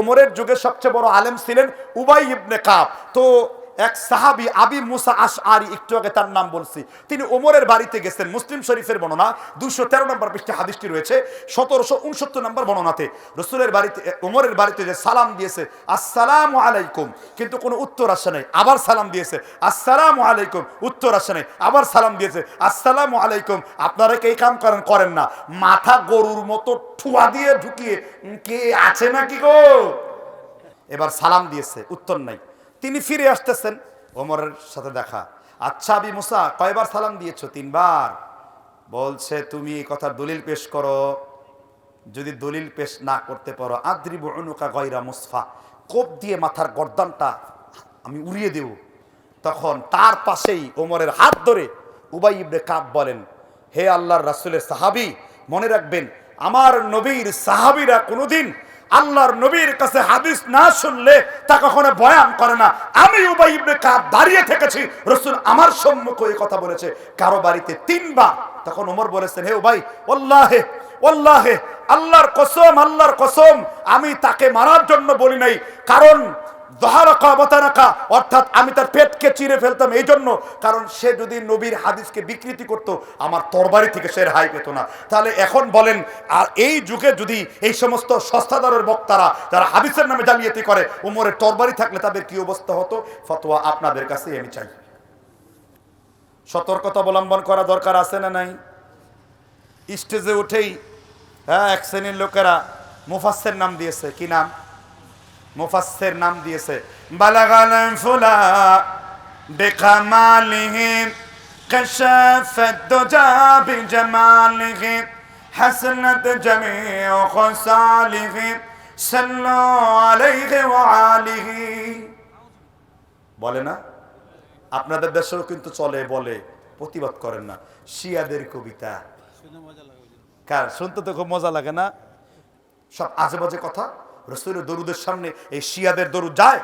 ওমরের যুগে সবচেয়ে বড় আলেম ছিলেন উবাই ইবনে কাপ তো এক সাহাবি আবি মুসা আশ আরি একটু আগে তার নাম বলছি। তিনি ওমরের বাড়িতে গেছেন, মুসলিম শরীফের বর্ণনা। দুশো তেরো নম্বর পৃষ্ঠে হাদিসটি রয়েছে, সতেরোশো উনসত্তর নম্বর বর্ণনাতে। রসুলের বাড়িতে ওমরের বাড়িতে যে সালাম দিয়েছে, আসসালামু আলাইকুম, কিন্তু কোনো উত্তর আসে নাই, আবার সালাম দিয়েছে, আসসালাম আলাইকুম, উত্তর আসে নাই, আবার সালাম দিয়েছে, আসসালামু আলাইকুম, আপনারা কে কাম করেন করেন না। মাথা গরুর মতো ঠুয়া দিয়ে ঢুকিয়ে কে আছে নাকি গো? এবার সালাম দিয়েছে, উত্তর নাই। তিনি ফিরে আসতেছেন ওমরের সাথে দেখা। আচ্ছা আবি মুসা কয়বার সালাম দিয়েছ? তিনবার। বলছে, তুমি এই কথার দলিল পেশ করো। যদি দলিল পেশ না করতে পারো, আদ্রিব অনুকা গয়রা মুসফা। কোপ দিয়ে মাথার গর্দানটা আমি উড়িয়ে দেব। তখন তার পাশেই ওমরের হাত ধরে উবাই ইবনে কাব বলেন, হে আল্লাহর রাসূলের সাহাবী, মনে রাখবেন, আমার নবীর সাহাবীরা কোনোদিন আল্লাহর নবীর কাছে হাদিস না শুনলে তা কখনো বয়ান করে না। আমি উবাই ইবনে কাব দাঁড়িয়ে থেকেছি, রসুল আমার সম্মুখে এই কথা বলেছে। কারও বাড়িতে তিনবার। তখন ওমর বলেছেন, হে উবাই ওল্লাহে ওল্লাহে আল্লাহর কসম আল্লাহর কসম। আমি তাকে মারার জন্য বলি নাই। কারণ বতারাকা অর্থাৎ আমি তার পেটকে চিরে ফেলতাম এই জন্য কারণ সে যদি নবীর হাদিসকে বিকৃতি করত, আমার তরবারি থেকে সে রেহাই পেত না। তাহলে এখন বলেন, আর এই যুগে যদি এই সমস্ত সস্তাদারের বক্তারা যারা হাদিসের নামে জালিয়াতি করে, উমরের তরবারি থাকলে তাদের কি অবস্থা হতো? ফতোয়া আপনাদের কাছে আমি চাই। সতর্কতা অবলম্বন করা দরকার আছে না নাই? স্টেজে উঠেই হ্যাঁ এক শ্রেণির লোকেরা মুফাসের নাম দিয়েছে। কি নাম? মুফাসসির নাম দিয়েছে। বালাগাল ফুলা বিকামালিহি কাশাফাত দুজা বিজামালিহি হাসনাত জামিউ খসালিহি সাল্লু আলাইহি ওয়া আলিহি। বলে না? আপনাদের দেশেও কিন্তু চলে, বলে, প্রতিবাদ করেন না। শিয়াদের কবিতা। কার? শুনতে তো খুব মজা লাগে না? সব আজে বাজে কথা? রসুলের দরুদের সামনে এই শিয়াদের দরুদ যায়?